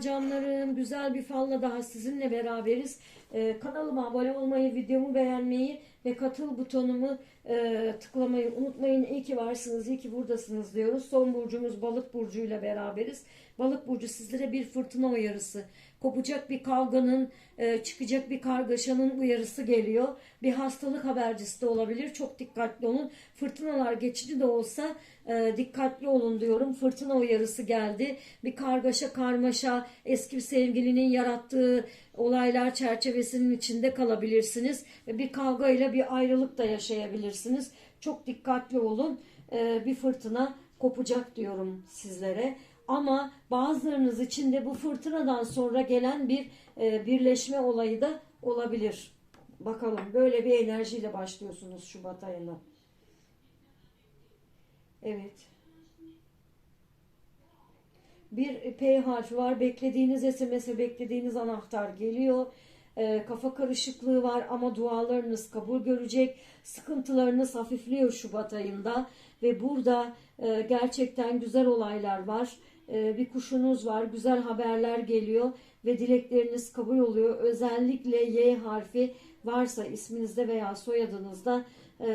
Merhaba canlarım. Güzel bir falla daha sizinle beraberiz. Ee, kanalıma abone olmayı, videomu beğenmeyi ve katıl butonumu e, tıklamayı unutmayın. İyi ki varsınız, iyi ki buradasınız diyoruz. Son burcumuz balık burcuyla beraberiz. Balık burcu sizlere bir fırtına uyarısı. Kopacak bir kavganın, e, çıkacak bir kargaşanın uyarısı geliyor. Bir hastalık habercisi de olabilir. Çok dikkatli olun. Fırtınalar geçici de olsa e, dikkatli olun diyorum. Fırtına uyarısı geldi. Bir kargaşa, karmaşa, eski bir sevgilinin yarattığı olaylar çerçevesinin içinde kalabilirsiniz. Ve bir kavga ile bir ayrılık da yaşayabilirsiniz. Çok dikkatli olun. E, bir fırtına kopacak diyorum sizlere. Ama bazılarınız için de bu fırtınadan sonra gelen bir e, birleşme olayı da olabilir. Bakalım böyle bir enerjiyle başlıyorsunuz Şubat ayına. Evet. Bir P harfi var. Beklediğiniz SMS ve beklediğiniz anahtar geliyor. E, kafa karışıklığı var ama dualarınız kabul görecek. Sıkıntılarınız hafifliyor Şubat ayında. Ve burada e, gerçekten güzel olaylar var. E, bir kuşunuz var. Güzel haberler geliyor. Ve dilekleriniz kabul oluyor. Özellikle Y harfi varsa isminizde veya soyadınızda e,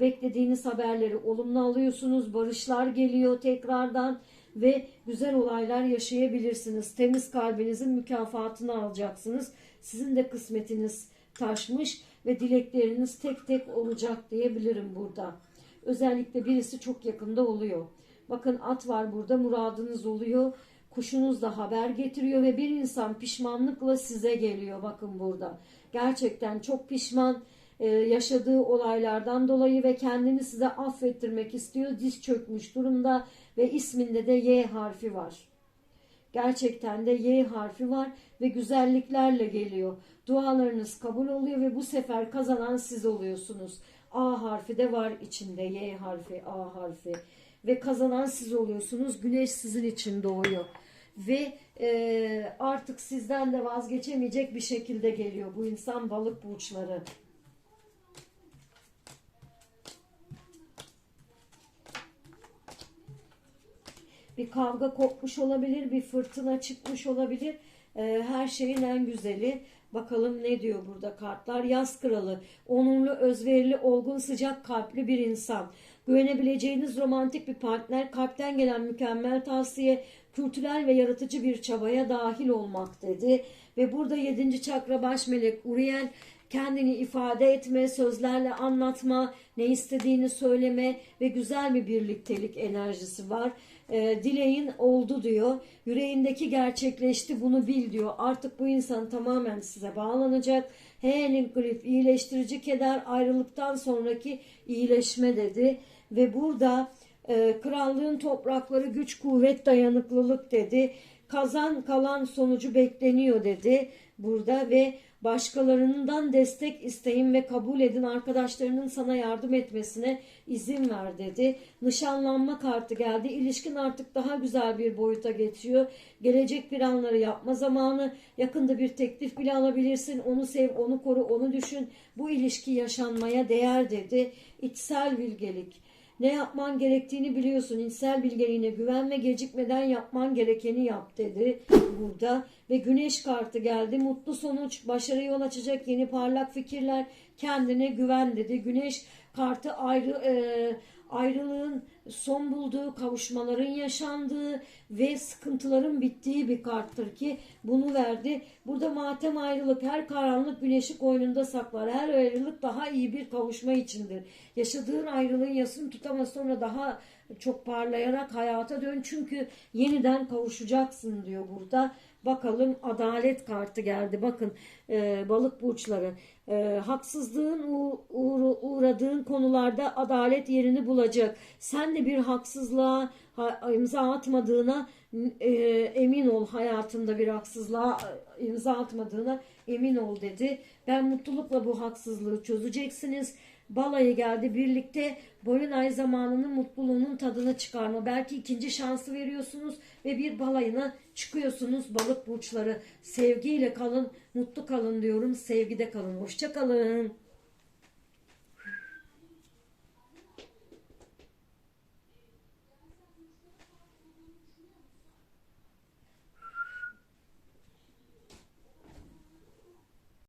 beklediğiniz haberleri olumlu alıyorsunuz. Barışlar geliyor tekrardan ve güzel olaylar yaşayabilirsiniz. Temiz kalbinizin mükafatını alacaksınız. Sizin de kısmetiniz taşmış ve dilekleriniz tek tek olacak diyebilirim burada. Özellikle birisi çok yakında oluyor. Bakın at var burada muradınız oluyor. Kuşunuz da haber getiriyor ve bir insan pişmanlıkla size geliyor. Bakın burada. Gerçekten çok pişman e, yaşadığı olaylardan dolayı ve kendini size affettirmek istiyor. Diz çökmüş durumda ve isminde de Y harfi var. Gerçekten de Y harfi var ve güzelliklerle geliyor. Dualarınız kabul oluyor ve bu sefer kazanan siz oluyorsunuz. A harfi de var içinde. Y harfi, A harfi. Ve kazanan siz oluyorsunuz. Güneş sizin için doğuyor. Ve e, artık sizden de vazgeçemeyecek bir şekilde geliyor bu insan balık burçları. Bir kavga kopmuş olabilir, bir fırtına çıkmış olabilir. Ee, her şeyin en güzeli. Bakalım ne diyor burada kartlar. Yaz kralı, onurlu, özverili, olgun, sıcak kalpli bir insan. Güvenebileceğiniz romantik bir partner, kalpten gelen mükemmel tavsiye, kültürel ve yaratıcı bir çabaya dahil olmak dedi. Ve burada 7. çakra baş melek Uriel kendini ifade etme, sözlerle anlatma, ne istediğini söyleme ve güzel bir birliktelik enerjisi var. E, dileğin oldu diyor. Yüreğindeki gerçekleşti bunu bil diyor. Artık bu insan tamamen size bağlanacak. Healing grief iyileştirici keder ayrılıktan sonraki iyileşme dedi. Ve burada e, krallığın toprakları güç kuvvet dayanıklılık dedi. Kazan kalan sonucu bekleniyor dedi burada ve başkalarından destek isteyin ve kabul edin arkadaşlarının sana yardım etmesine izin ver dedi. Nişanlanma kartı geldi. İlişkin artık daha güzel bir boyuta geçiyor. Gelecek planları yapma zamanı. Yakında bir teklif bile alabilirsin. Onu sev, onu koru, onu düşün. Bu ilişki yaşanmaya değer dedi. İçsel bilgelik. Ne yapman gerektiğini biliyorsun. İçsel bilgeliğine güvenme gecikmeden yapman gerekeni yap dedi burada. Ve güneş kartı geldi. Mutlu sonuç, başarı yol açacak yeni parlak fikirler, kendine güven dedi. Güneş kartı ayrı e, ayrılığın son bulduğu, kavuşmaların yaşandığı ve sıkıntıların bittiği bir karttır ki bunu verdi. Burada matem ayrılık, her karanlık güneşi koynunda saklar. Her ayrılık daha iyi bir kavuşma içindir. Yaşadığın ayrılığın yasını tutamaz sonra daha çok parlayarak hayata dön. Çünkü yeniden kavuşacaksın diyor burada. Bakalım adalet kartı geldi. Bakın e, balık burçları. E, haksızlığın uğ- uğru- uğradığın konularda adalet yerini bulacak. Sen de bir haksızlığa ha- imza atmadığına e, emin ol. Hayatında bir haksızlığa e, imza atmadığına emin ol dedi. Ben mutlulukla bu haksızlığı çözeceksiniz. Balayı geldi birlikte boyun ay zamanının mutluluğunun tadını çıkarma. Belki ikinci şansı veriyorsunuz ve bir balayına çıkıyorsunuz balık burçları. Sevgiyle kalın, mutlu kalın diyorum. Sevgide kalın. Hoşça kalın.